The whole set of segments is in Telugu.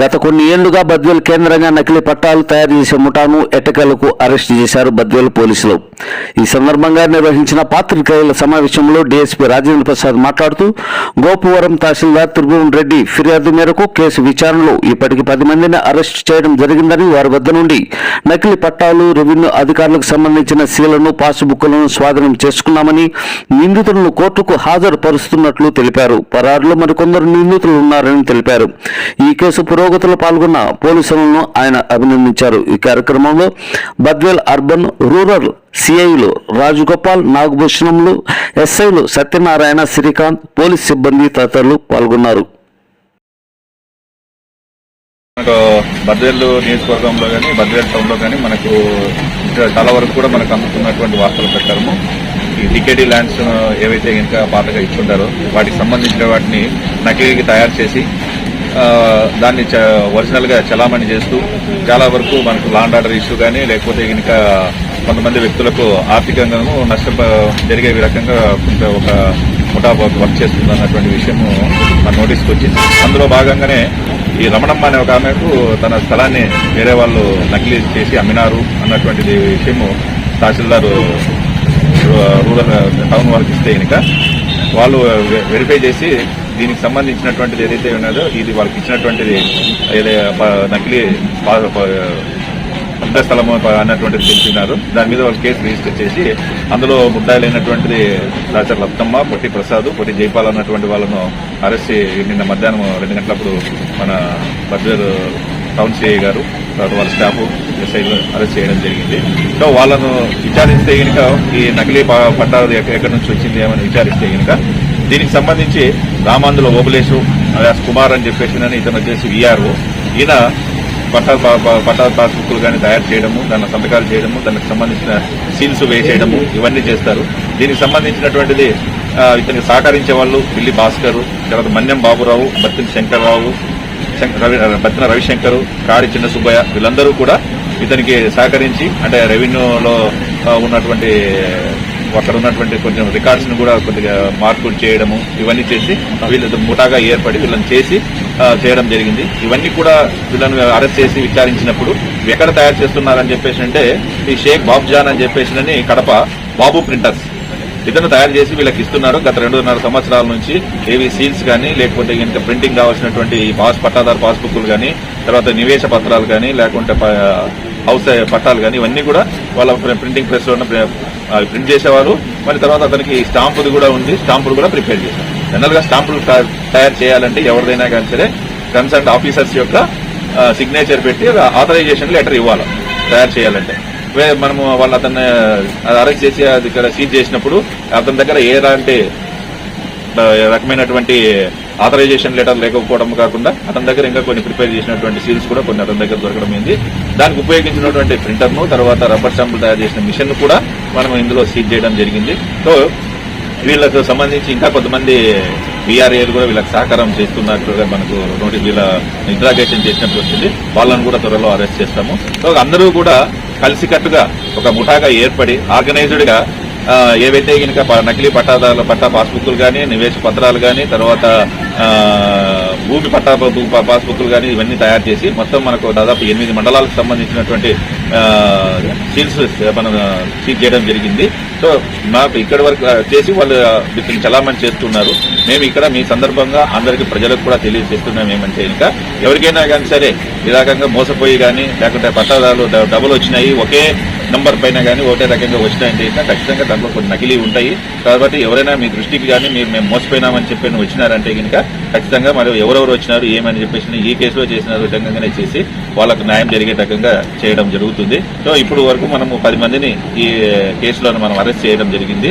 గత కొన్ని ఏళ్ళుగా బద్వేల్ కేంద్రంగా నకిలీ పట్టాలు తయారు చేసే ముఠాను ఎటకలకు అరెస్ట్ చేశారు బద్వేల్ పోలీసులు. ఈ సందర్భంగా నిర్వహించిన పాత్రికేయుల సమావేశంలో డీఎస్పీ రాజేంద్ర ప్రసాద్ మాట్లాడుతూ గోపవరం తహసీల్దార్ త్రిభువన్ రెడ్డి ఫిర్యాదు మేరకు కేసు విచారణలో ఇప్పటికి పది మందిని అరెస్ట్ చేయడం జరిగిందని వారి వద్ద నుండి నకిలీ పట్టాలు రెవెన్యూ అధికారులకు సంబంధించిన సీలను పాస్బుక్లను స్వాధీనం చేసుకున్నామని నిందితులను కోర్టుకు హాజరుపరుస్తున్నట్లు తెలిపారు. పరారులో మరికొందరు నిందితులు ఉన్నారని తెలిపారు. ఈ కేసు పురోగతిలో పాల్గొన్న పోలీసులను ఆయన అభినందించారు. ఈ కార్యక్రమంలో బద్వేల్ అర్బన్ రూరల్ సిఐలు రాజగోపాల్ నాగభూషణంలు ఎస్ఐలు సత్యనారాయణ శ్రీకాంత్ పోలీస్ సిబ్బంది తదితరులు పాల్గొన్నారు. మనకు బద్వేలు నియోజకవర్గంలో కానీ బద్వేలు టౌన్లో కానీ మనకు చాలా వరకు కూడా మనకు అందుతున్నటువంటి వార్తల ప్రకారము ఈ టికెటీ ల్యాండ్స్ ఏవైతే ఇంకా పాతగా ఇచ్చుంటారో వాటికి సంబంధించిన వాటిని నకిలీకి తయారు చేసి దాన్ని చ- ఒరిజినల్గా చలామణి చేస్తూ చాలా వరకు మనకు లాండ్ ఆర్డర్ ఇష్యూ కానీ లేకపోతే ఇంకా కొంతమంది వ్యక్తులకు ఆర్థికంగాను నష్టం జరిగే రకంగా కొంత ఒక ముఠా వర్క్ చేస్తుంది అన్నటువంటి విషయము మన నోటీస్కి వచ్చింది అందులో భాగంగానే ఈ రమణమ్మ అనే ఒక ఆమెకు తన స్థలాన్ని వేరే వాళ్ళు నకిలీ చేసి అమ్మినారు అన్నటువంటిది విషయము తహసీల్దారు రూరల్ టౌన్ వారికి ఇస్తే కనుక వాళ్ళు వెరిఫై చేసి దీనికి సంబంధించినటువంటిది ఏదైతే ఉన్నదో ఇది వాళ్ళకి ఇచ్చినటువంటిది ఏదైతే నకిలీ పా- స్థలము అన్నటువంటిది తెలిపినారు. దాని మీద వాళ్ళు కేసు రిజిస్టర్ చేసి అందులో ముద్దాయిలైనటువంటిది దాచర్ లబ్దమ్మ పొట్టి ప్రసాద్ పొట్టి జైపాల్ అన్నటువంటి వాళ్ళను అరెస్ట్ చేసి నిన్న మధ్యాహ్నం రెండు గంటలప్పుడు మన బద్వేరు టౌన్ సిఐ గారు తర్వాత వాళ్ళ స్టాఫ్ ఎస్ఐలు అరెస్ట్ చేయడం జరిగింది. సో వాళ్ళను విచారిస్తే కనుక ఈ నకిలీ ప- పట్టాలు ఎక్కడి నుంచి వచ్చింది ఏమని విచారిస్తే కనుక దీనికి సంబంధించి రామాందుల ఓబులేషు అలియాస్ కుమార్ అని చెప్పేసి ఇతను వచ్చేసి విఆర్ఓ ఈయన పట్టా ప- పట్టా పాస్బుక్లు కానీ తయారు చేయడము దాని సంతకాలు చేయడము దానికి సంబంధించిన సీల్స్ వేసేయడము ఇవన్నీ చేస్తారు. దీనికి సంబంధించినటువంటిది ఇతనికి సహకరించే వాళ్ళు పిల్లి భాస్కర్ తర్వాత మన్యం బాబురావు బత్తిన శంకర్రావు రవి బత్తిన రవిశంకర్ కాడి చిన్న సుబ్బయ్య వీళ్ళందరూ కూడా ఇతనికి సహకరించి అంటే రెవెన్యూలో ఉన్నటువంటి అక్కడ ఉన్నటువంటి కొంచెం రికార్డ్స్ను కూడా కొద్దిగా మార్పులు చేయడము ఇవన్నీ చేసి వీళ్ళు ముఠాగా ఏర్పడి వీళ్ళని చేసి చేయడం జరిగింది. ఇవన్నీ కూడా వీళ్ళని అరెస్ట్ చేసి విచారించినప్పుడు ఎక్కడ తయారు చేస్తున్నారని చెప్పేసి అంటే ఈ షేక్ బాబ్జాన్ అని చెప్పేసినని కడప బాబు ప్రింటర్స్. ఇతను తయారు చేసి వీళ్ళకి ఇస్తున్నారు. గత రెండున్నర సంవత్సరాల నుంచి ఏవి సీల్స్ కానీ లేకపోతే ఇంకా ప్రింటింగ్ కావాల్సినటువంటి పాస్ పట్టాదారు పాస్బుక్లు కానీ తర్వాత నివేశ పత్రాలు కానీ లేకుంటే హౌస్ పట్టాలు కానీ ఇవన్నీ కూడా వాళ్ళ ప్రింటింగ్ ప్రెస్లో ఉన్న ప్రింట్ చేసేవారు. మరి తర్వాత అతనికి స్టాంపుది కూడా ఉంది. స్టాంపులు కూడా ప్రిపేర్ చేశారు. జనరల్గా స్టాంపులు తయారు చేయాలంటే ఎవరిదైనా కానీ సరే కన్సర్న్ ఆఫీసర్స్ యొక్క సిగ్నేచర్ పెట్టి ఆథరైజేషన్ లెటర్ ఇవ్వాలి. తయారు చేయాలంటే. మనము వాళ్ళు అతన్ని అరెస్ట్ చేసి అది ఇక్కడ సీజ్ చేసినప్పుడు అతని దగ్గర ఏ లాంటి రకమైనటువంటి ఆథరైజేషన్ లెటర్ లేకపోవడం కాకుండా అతని దగ్గర ఇంకా కొన్ని ప్రిపేర్ చేసినటువంటి సీల్స్ కూడా కొన్ని అతని దగ్గర దొరకడం అయింది దానికి ఉపయోగించినటువంటి ప్రింటర్ను తర్వాత రబ్బర్ స్టాంపులు తయారు చేసిన మిషన్ కూడా మనం ఇందులో సీజ్ చేయడం జరిగింది. సో వీళ్ళకు సంబంధించి ఇంకా కొంతమంది బీఆర్ఏలు కూడా వీళ్ళకి సహకారం చేస్తున్నట్లుగా మనకు నోటీస్ వీళ్ళ ఇంట్రాగేషన్ చేసినట్టు వచ్చింది. వాళ్ళని కూడా త్వరలో అరెస్ట్ చేస్తాము. సో అందరూ కూడా కలిసికట్టుగా ఒక ముఠాగా ఏర్పడి ఆర్గనైజ్డ్గా ఏవైతే కనుక నకిలీ పట్టాదారుల పట్టా పాస్బుక్లు కానీ నివేశ పత్రాలు కానీ తర్వాత భూమి పట్టా పాస్బుక్లు కానీ ఇవన్నీ తయారు చేసి మొత్తం మనకు దాదాపు ఎనిమిది మండలాలకు సంబంధించినటువంటి సీల్స్ మనం సీల్ చేయడం జరిగింది. సో మాకు ఇక్కడి వరకు చేసి వాళ్ళు వీటిని చలామణి చేస్తున్నారు. మేము ఇక్కడ మీ సందర్భంగా అందరికీ ప్రజలకు కూడా తెలియజేస్తున్నాం ఏమంటే ఇంకా ఎవరికైనా కానీ సరే ఈ రకంగా మోసపోయి కానీ లేకుంటే పట్టాదారులు డబ్బులు వచ్చినాయి ఒకే నంబర్ పైన కానీ ఒకటే రకంగా వచ్చినాయంటే ఇంకా ఖచ్చితంగా దాంట్లో కొన్ని నకిలీ ఉంటాయి. కాబట్టి ఎవరైనా మీ దృష్టికి కానీ మీరు మేము మోసపోయినామని చెప్పి వచ్చినారంటే కనుక ఖచ్చితంగా మరి ఎవరెవరు వచ్చినారు ఏమని చెప్పేసి ఈ కేసులో చేసిన విధంగానే చేసి వాళ్ళకు న్యాయం జరిగే రకంగా చేయడం జరుగుతుంది. సో ఇప్పుడు వరకు మనము పది మందిని ఈ కేసులో మనం అరెస్ట్ చేయడం జరిగింది.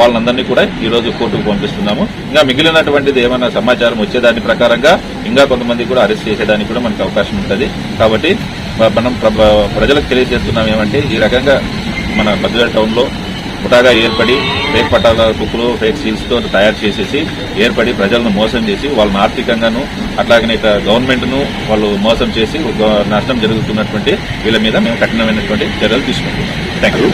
వాళ్ళందరినీ కూడా ఈ రోజు కోర్టుకు పంపిస్తున్నాము. ఇంకా మిగిలినటువంటిది ఏమైనా సమాచారం వచ్చేదాని ప్రకారంగా ఇంకా కొంతమంది కూడా అరెస్ట్ చేసేదానికి కూడా మనకు అవకాశం ఉంటుంది. కాబట్టి మనం ప్ర- ప్రజలకు తెలియజేస్తున్నాం ఏమంటే ఈ రకంగా మన బద్వేల్ టౌన్లో ముఠాగా ఏర్పడి ఫేక్ పట్టాల బుక్లు ఫేక్ సీల్స్తో తయారు చేసేసి ఏర్పడి ప్రజలను మోసం చేసి వాళ్ళని ఆర్థికంగాను అట్లాగనే ఇక గవర్నమెంట్ను వాళ్ళు మోసం చేసి నష్టం జరుగుతున్నటువంటి వీళ్ళ మీద మేము కఠినమైనటువంటి చర్యలు తీసుకుంటున్నాం. థ్యాంక్ యూ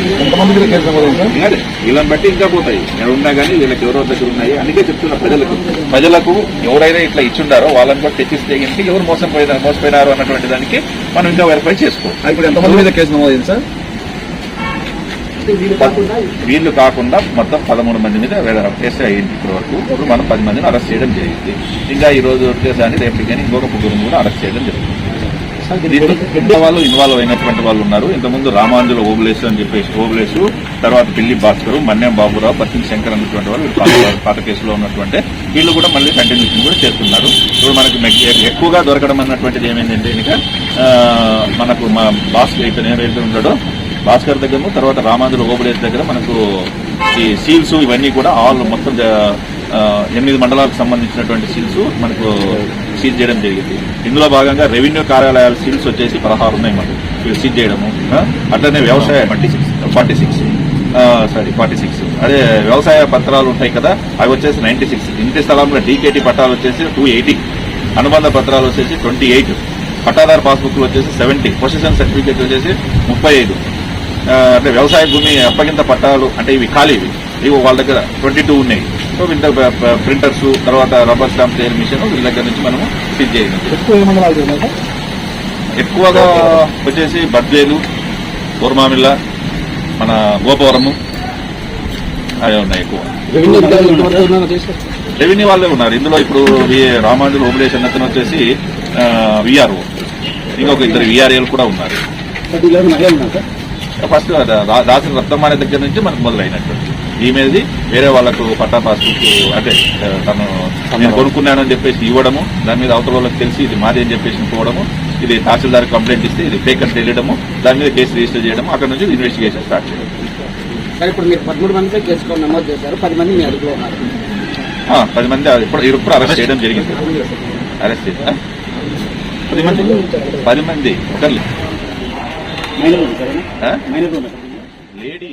వీళ్ళని బట్టి ఇంకా పోతాయి. నేను ఉన్నా కానీ వీళ్ళకి ఎవరో దగ్గర ఉన్నాయి. అందుకే చెప్తున్నా ప్రజలకు. ప్రజలకు ఎవరైనా ఇట్లా ఇచ్చుండారో వాళ్ళని కూడా తెచ్చిస్తే ఎవరు మోసం పోయినారు మోసపోయినారు అన్నటువంటి దానికి మనం ఇంకా వెరిఫై చేసుకోవాలి. ఇప్పుడు ఎంతమంది మీద కేసు నమోదైంది సార్? వీళ్ళు కాకుండా మొత్తం పదమూడు మంది మీద కేసు అయ్యింది ఇప్పటి వరకు ఇప్పుడు మనం పది మందిని అరెస్ట్ చేయడం జరిగింది. ఇంకా ఈ రోజు వచ్చేసారి రేపు కానీ ఇంకొక ముగ్గురు కూడా అరెస్ట్ చేయడం దీంట్లో పెద్ద వాళ్ళు ఇన్వాల్వ్ అయినటువంటి వాళ్ళు ఉన్నారు. ఇంతకుముందు రామాంజుల ఓబులేసు అని చెప్పేసి ఓబులేసు తర్వాత పిల్లి భాస్కర్ మన్యం బాబురావు పత్తిని శంకర్ అన్నటువంటి వాళ్ళు పాత- కేసులో ఉన్నటువంటి వీళ్ళు కూడా మళ్ళీ కంటిన్యూషన్ కూడా చేస్తున్నారు. ఇప్పుడు మనకి ఎక్కువగా దొరకడం అన్నటువంటిది ఏమైందంటే ఆ, మనకు మా భాస్కర్ ఇతను ఏదైతే ఉంటాడో భాస్కర్ దగ్గర తర్వాత రామాంజుల ఓబులేసు దగ్గర మనకు ఈ సీల్స్ ఇవన్నీ కూడా ఆల్ మొత్తం ఎనిమిది మండలాలకు సంబంధించినటువంటి సీల్స్ మనకు సీజ్ చేయడం జరిగింది. ఇందులో భాగంగా రెవెన్యూ కార్యాలయాల సీల్స్ వచ్చేసి పదహారు ఉన్నాయి మనకు. ఇవి సీజ్ చేయడము అట్లనే వ్యవసాయ forty six. Forty six. Sorry forty six. అదే వ్యవసాయ పత్రాలు ఉంటాయి కదా అవి వచ్చేసి నైన్టీ సిక్స్. ఇంటి స్థలంలో డీకేటీ పట్టాలు వచ్చేసి టూ ఎయిటీ. అనుబంధ పత్రాలు వచ్చేసి ట్వంటీ ఎయిట్. పట్టాదారు పాస్బుక్లు వచ్చేసి సెవెంటీ. పొజిషన్ సర్టిఫికేట్ వచ్చేసి ముప్పై ఐదు. అంటే వ్యవసాయ భూమి అప్పగింత పట్టాలు అంటే ఇవి ఖాళీవి ఇవి. వాళ్ళ దగ్గర ట్వంటీ టూ ఉన్నాయి. సో వీళ్ళ దగ్గర ప్రింటర్స్ తర్వాత రబ్బర్ స్టాంప్ తయారు మిషన్ వీళ్ళ దగ్గర నుంచి మనము సీజ్ చేయడం ఎక్కువగా వచ్చేసి బద్వేలు బోర్మామిల్ల మన గోపవరము అవి ఉన్నాయి ఎక్కువ. రెవెన్యూ వాళ్ళే ఉన్నారు ఇందులో ఇప్పుడు వి- రామాంజులు ఓబులేషన్ అతను వచ్చేసి విఆర్ఓ ఇంకొక ఇద్దరు విఆర్ఏలు కూడా ఉన్నారు. ఫస్ట్ దాసిన రత్నమానే దగ్గర నుంచి మనకు మొదలైనట్టు. ఈమెది వేరే వాళ్ళకు పట్టా పాస్బుక్ అంటే తను నేను కొనుక్కున్నానని చెప్పేసి ఇవ్వడము దాని మీద అవతల వాళ్ళకి తెలిసి ఇది మాది అని చెప్పేసి పోవడము ఇది తహసీల్దార్ కంప్లైంట్ ఇస్తే ఇది ఫేక్ అని తెలియడము దాని మీద కేసు రిజిస్టర్ చేయడం అక్కడ నుంచి ఇన్వెస్టిగేషన్ స్టార్ట్ చేయడం. సార్ ఇప్పుడు మీరు పదమూడు మందిపై కేసు నమోదు చేశారు పది మంది మీ అదుపులో ఉన్నారు. ఆ, పది మంది ఇప్పుడు ఇప్పుడు అరెస్ట్ చేయడం జరిగింది. అరెస్ట్ చేసి ఆ? పది మంది. పది మంది. ఒకరు మైనర్ ఉంది సార్ ఆ? మైనర్ ఉంది లేడీ.